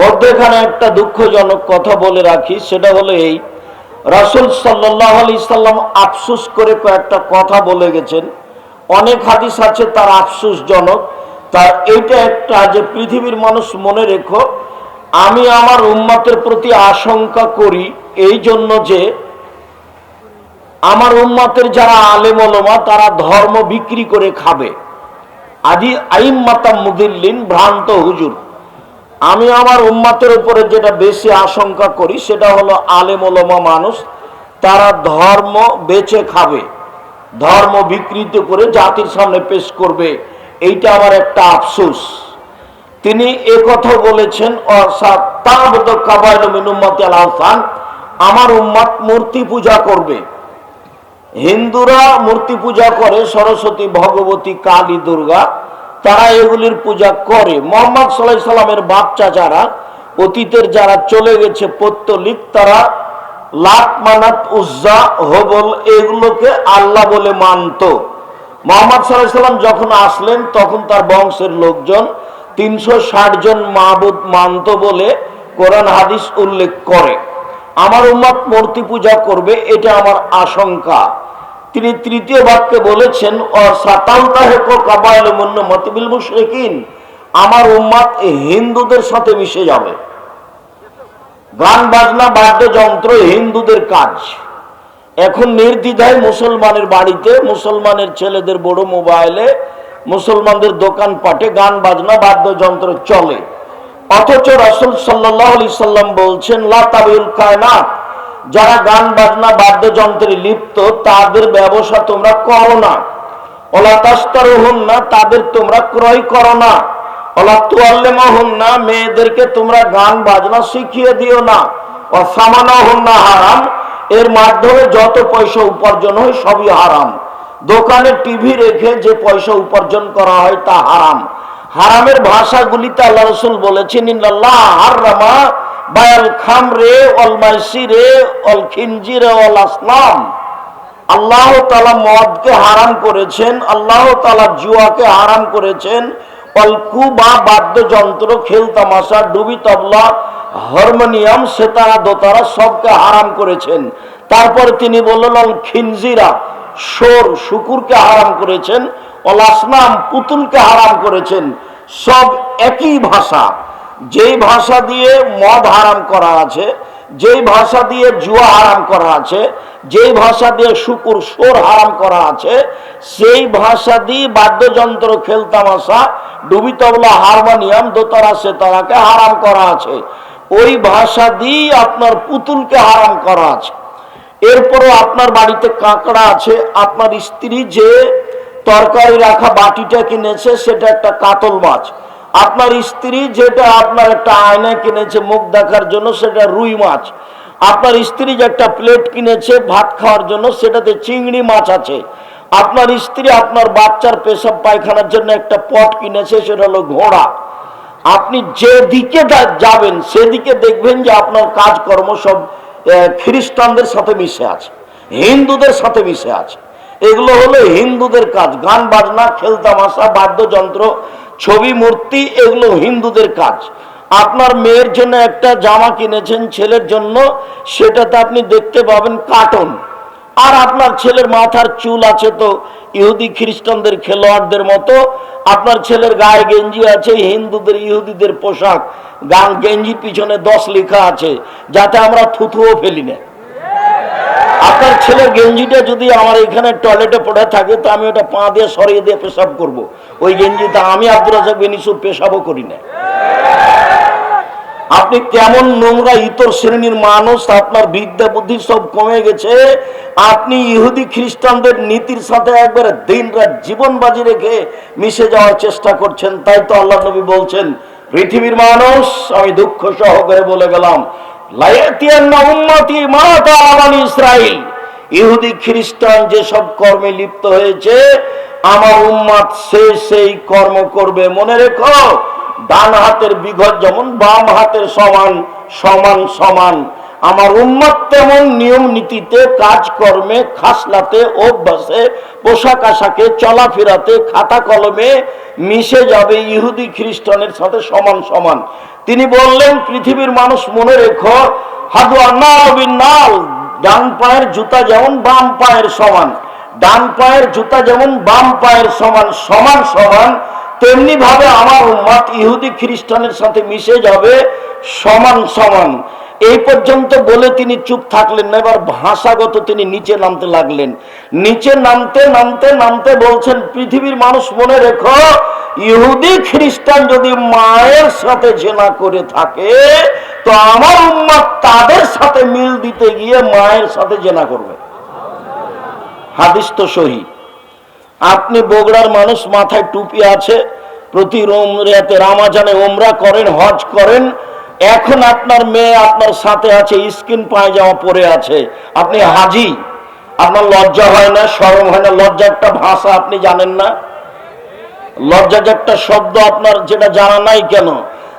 মধ্যেখানে একটা দুঃখজনক কথা বলে রাখি, সেটা হলো এই, রাসুল সাল্লাহ আলি সাল্লাম আফসুস করে কয়েকটা কথা বলে গেছেন। অনেক হাদিস আছে তার আফসুসজনক। তার এইটা একটা যে পৃথিবীর মানুষ মনে রেখো, আমি আমার উম্মাতের প্রতি আশঙ্কা করি এই জন্য যে আমার উম্মাতের যারা আলেম ওলমা, তারা ধর্ম বিক্রি করে খাবে। আদি আইম মাতাম মুদিল্লিন, ভ্রান্ত হুজুর। আমি আমার উম্মাতের উপরে যেটা বেশি আশঙ্কা করি, সেটা হলো আলেম ওলমা মানুষ, তারা ধর্ম বেচে খাবে, ধর্ম বিকৃত করে জাতির সামনে পেশ করবে, এইটা আমার একটা আফসোস। তিনি কথা বলেছেন আমার উম্মাত মূর্তি পূজা করবে। হিন্দুরা মূর্তি পূজা করে সরস্বতী, ভগবতী, কালী, দুর্গা তারা এগুলির পূজা করে। মোহাম্মদ সাল্লাহ সাল্লামের বাচ্চা যারা, অতীতের যারা চলে গেছে পত্তলিক, তারা লাত মানাত উজ্জা হবল এগুলোকে আল্লাহ বলে মানত। মোহাম্মদ সাল্লাহ সাল্লাম যখন আসলেন, তখন তার বংশের লোকজন তিনশো ষাট জন মাহবুদ মানত বলে কোরআন হাদিস উল্লেখ করে। আমার উম্মত মূর্তি পূজা করবে, এটা আমার আশঙ্কা। তিনি তৃতীয় বাক্যে বলেছেন আমার উম্মাদ হিন্দুদের সাথে মিশে যাবে। গান, বাজনা, বাদ্যযন্ত্র হিন্দুদের কাজ। এখন নির্দ্বিধায় মুসলমানের বাড়িতে মুসলমানের ছেলেদের বড় মোবাইলে মুসলমানদের দোকান পাটে গান, বাজনা, বাদ্যযন্ত্র চলে। অথচ রাসুল সাল্লাহ সাল্লাম বলছেন লাতাবিউল কায়নাত। যারা গান বাজনা, বাদ্যযন্ত্রে লিপ্ত, তাদের ব্যবসা তোমরা করো না। ওলা তাস্তার হন না তাদের তোমরা ক্রয় করো না। ওলা তোয়াল্লেমা হন না মেয়েদেরকে তোমরা গান বাজনা শিখিয়ে দিও না। ও সামানা হন না হারাম, এর মাধ্যমে যত পয়সা উপার্জন হয় সবই হারাম। দোকানে টিভি রেখে যে পয়সা উপার্জন করা হয় তা হারাম। হারামের ভাষাগুলিতে আল্লাহ রসুল বলেছেন, ইন্নাল্লাহ হাররামা বায়াল খামরে অল মাইসিরে আল্লাহ তালা মদকে হারাম করেছেন, আল্লাহ তালা জুয়াকে হারাম করেছেন। অল্কু বা বাদ্যযন্ত্র, খেল তামাশা, ডুবি তবলা, হারমোনিয়াম, সেতারা, দোতারা সবকে হারাম করেছেন। তারপর তিনি বললেন, অল খিনজিরা সোর শুকুরকে হারাম করেছেন, অল আসনাম পুতুলকে হারাম করেছেন। সব একই ভাষা। যেই ভাষা দিয়ে মদ হারাম করা আছে, যেই ভাষা দিয়ে জুয়া হারাম করা আছে, যেই ভাষা দিয়ে শুকুর সোর হারাম করা আছে, সেই ভাষা দিয়ে বাদ্যযন্ত্র, খেলতামাশা ডুবি তবলা হারমোনিয়াম, দোতারা, সেতারাকে হারাম করা আছে। ওই ভাষা দিয়ে আপনার পুতুলকে হারাম করা আছে। এরপরও আপনার বাড়িতে কাঁকড়া আছে, আপনার স্ত্রী যে তরকারি রাখা বাটিটা কিনেছে, সেটা একটা কাতল মাছ। আপনার স্ত্রী যেটা আপনার একটা আয়না কিনেছে মুখ দেখার জন্য, সেটা রুই মাছ। আপনার স্ত্রী যে একটা প্লেট কিনেছে ভাত খাওয়ার জন্য, সেটাতে চিংড়ি মাছ আছে। আপনার স্ত্রী আপনার বাচ্চার পেশাব পায়খানার জন্য একটা পট কিনেছে, সেটা হলো ঘোড়া। আপনি যেদিকে যাবেন, সেদিকে দেখবেন যে আপনার কাজকর্ম সব খ্রিস্টানদের সাথে মিশে আছে, হিন্দুদের সাথে মিশে আছে। এগুলো হলো হিন্দুদের কাজ, গান বাজনা, খেলতামাশা, বাদ্যযন্ত্র ছবি, মূর্তি, এগুলো হিন্দুদের কাজ। আপনার মেয়ের জন্য একটা জামা কিনেছেন, ছেলের জন্য, সেটাতে আপনি দেখতে পাবেন কার্টুন আর আপনার ছেলের মাথার চুল আছে তো, ইহুদি খ্রিস্টানদের খেলোয়াড়দের মতো, আপনার ছেলের গায়ে গেঞ্জি আছে, হিন্দুদের, ইহুদিদের পোশাক। গান গেঞ্জি পিছনে দশ লেখা আছে, যাতে আমরা থুথুও ফেলি না। আপনার ছেলের গেঞ্জিটা যদি আমার এখানে টয়লেটে পড়ে থাকে, তো আমি ওটা পা দিয়ে সরিয়ে দিয়ে পেশাব করব। ওই গেঞ্জিটা আমি আব্দুল রাজাক বেনিসুর পেশাবও করি না আপনি কেমন নোংরা ইতর শ্রেণির মানুষ, আপনার বিদ্যা বুদ্ধি সব কমে গেছে আপনি ইহুদি খ্রিস্টানদের নীতির সাথে একবারে দিন রাত জীবন বাজি রেখে মিশে যাওয়ার চেষ্টা করছেন, তাই তো আল্লাহ নবী বলছেন, পৃথিবীর মানুষ, আমি দুঃখ সহকারে বলে গেলাম ইহুদি খ্রিস্টান যেসব কর্মে লিপ্ত হয়েছে, আমার উম্মাদ সে সেই কর্ম করবে। মনে রেখো, ডান হাতের যেমন বাম হাতের সমান সমান সমান। আমার তেমন নিয়ম নীতিতে কাজকর্মে, খাসলাতে, অভ্যাসে, পোশাক আশাকে, চলাফেরাতে, খাতা কলমে মিশে যাবে ইহুদি খ্রিস্টানের সাথে সমান সমান। তিনি বললেন, পৃথিবীর মানুষ মনে রেখো নাল, ডান পায়ের জুতা যেমন বাম পায়ের সমান, ডান পায়ের জুতা যেমন বাম পায়ের সমান সমান সমান তেমনি ভাবে আমার উম্মাত ইহুদি খ্রিস্টানের সাথে মিশে যাবে সমান সমান। এই পর্যন্ত বলে তিনি চুপ থাকলেন না, এবার ভাষাগত তিনি নিচে নামতে লাগলেন। নিচে নামতে নামতে নামতে বলছেন, পৃথিবীর মানুষ মনে রেখো ইহুদি খ্রিস্টান যদি মায়ের সাথে জেনা করে থাকে, তো আমার উম্মাদ তাদের সাথে মিল দিতে গিয়ে মায়ের সাথে জেনা করবে। হাদিস তো সহি। আপনি বগুড়ার মানুষ, মাথায় টুপি আছে, প্রতি রোমরিয়াতে রামাজানে ওমরা করেন, হজ করেন, এখন আপনার মেয়ে আপনার সাথে আছে, স্কিন পায়জামা পরে আছে, আপনি হাজি, আপনার লজ্জা হয় না, শরম হয় না লজ্জা একটা ভাষা আপনি জানেন না। লজ্জা একটা শব্দ আপনার যেটা জানা নাই কেন?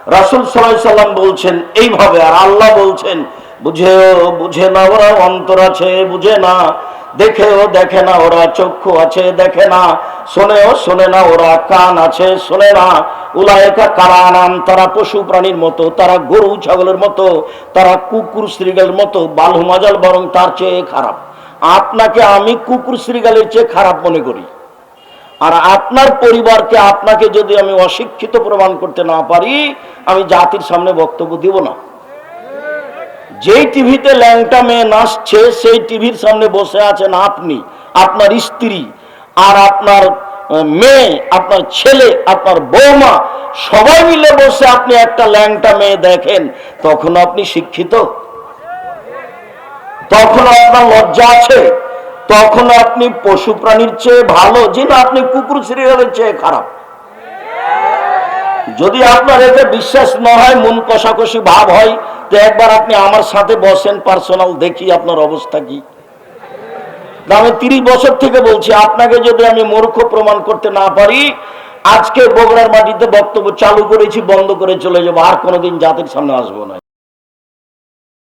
রাসুল সাল্লাম বলছেন এইভাবে, আর আল্লাহ বলছেন, বুঝেও, বুঝে না ওরা অন্তর আছে, বুঝে না। দেখেও দেখে না ওরা চক্ষু আছে, দেখে না। শোনেও শোনে না ওরা কান আছে, শোনে না। উলায়কা কারানাম, তারা পশু প্রাণীর মতো, তারা গরু ছাগলের মতো, তারা কুকুর শ্রীগালের মতো বালু মাজাল বরং তার চেয়ে খারাপ। আপনাকে আমি কুকুর শ্রীগালের চেয়ে খারাপ মনে করি। আর আপনার পরিবারকে আপনাকে যদি আমি অশিক্ষিত প্রমাণ করতে না পারি, আমি জাতির সামনে বক্তব্য দিব না। যেই টিভিতে ল্যাংটা মেয়ে নাচছে, সেই টিভির সামনে বসে আছেন আপনি, আপনার স্ত্রী, আর আপনার মেয়ে, আপনার ছেলে, আপনার বৌমা, সবাই মিলে বসে আপনি একটা ল্যাংটা মেয়ে দেখেন, তখন আপনি শিক্ষিত। তখন আপনার লজ্জা আছে। তখন আপনি পশু প্রাণীর চেয়ে ভালো, যে না আপনি কুকুর সিরিয়ালের চেয়ে খারাপ। যদি আপনার এতে বিশ্বাস না হয়, মন কষাকষি ভাব হয় তো একবার আপনি আমার সাথে বসেন পার্সোনাল দেখি আপনার অবস্থা কি। আমি তিরিশ বছর থেকে বলছি, আপনাকে যদি আমি মূর্খ প্রমাণ করতে না পারি, আজকে বগুড়ার মাটিতে বক্তব্য চালু করেছি, বন্ধ করে চলে যাব, আর কোনোদিন জাতির সামনে আসব না।